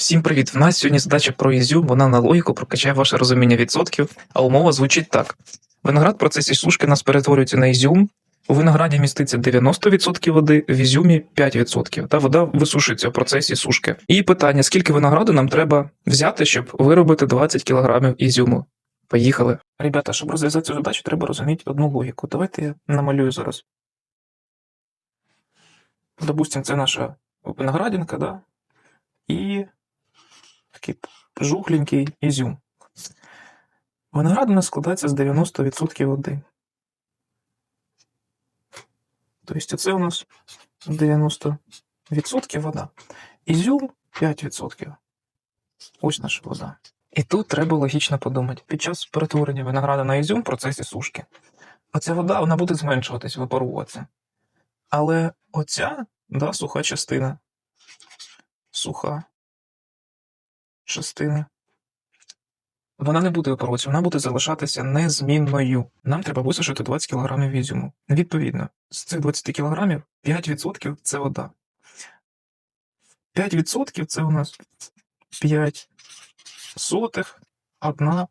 Всім привіт! В нас сьогодні задача про ізюм, вона на логіку прокачає ваше розуміння відсотків, а умова звучить так: виноград в процесі сушки нас перетворюється на ізюм. У винограді міститься 90% води, в ізюмі 5%. Та вода висушується в процесі сушки. І питання: скільки винограду нам треба взяти, щоб виробити 20 кг ізюму? Поїхали. Ребята, щоб розв'язати цю задачу, треба розуміти одну логіку. Давайте я намалюю зараз. Допустим, це наша виноградинка, да? І такий жухленький ізюм. Виноград у нас складається з 90% води. Тобто це у нас 90% вода. Ізюм 5%. Ось наша вода. І тут треба логічно подумати. Під час перетворення винограда на ізюм в процесі сушки, оця вода вона буде зменшуватись, випаруватися. Але оця да, суха частина. Суха частина. Вона не буде випаровуватися, вона буде залишатися незмінною. Нам треба висушити 20 кг ізюму. Відповідно, з цих 20 кг 5% це вода. 5% це у нас 5 сотих, 1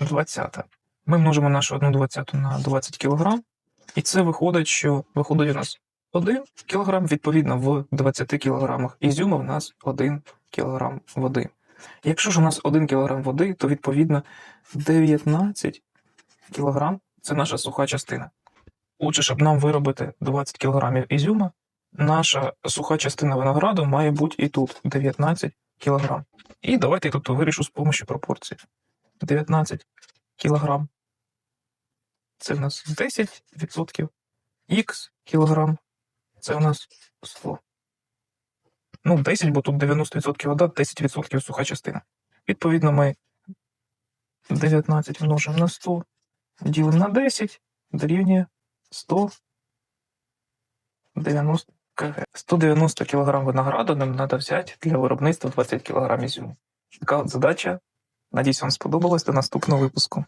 двадцята. Ми множимо нашу 1 двадцяту на 20 кг, і це виходить, що виходить у нас 1 кг, відповідно, в 20 кг ізюму в нас 1 кг води. Якщо ж у нас 1 кг води, то відповідно 19 кг це наша суха частина. Отже, щоб нам виробити 20 кг ізюма, наша суха частина винограду має бути і тут 19 кг. І давайте я тут вирішу з допомогою пропорцій. 19 кг. Це в нас 10%. Х кілограм. Це у нас 100. Ну, 10, бо тут 90% вода, 10% суха частина. Відповідно, ми 19 множимо на 100, ділимо на 10, дорівнює 190 кг. 190 кг винограду нам треба взяти для виробництва 20 кг ізюму. Така от задача. Надіюсь, вам сподобалось. До наступного випуску.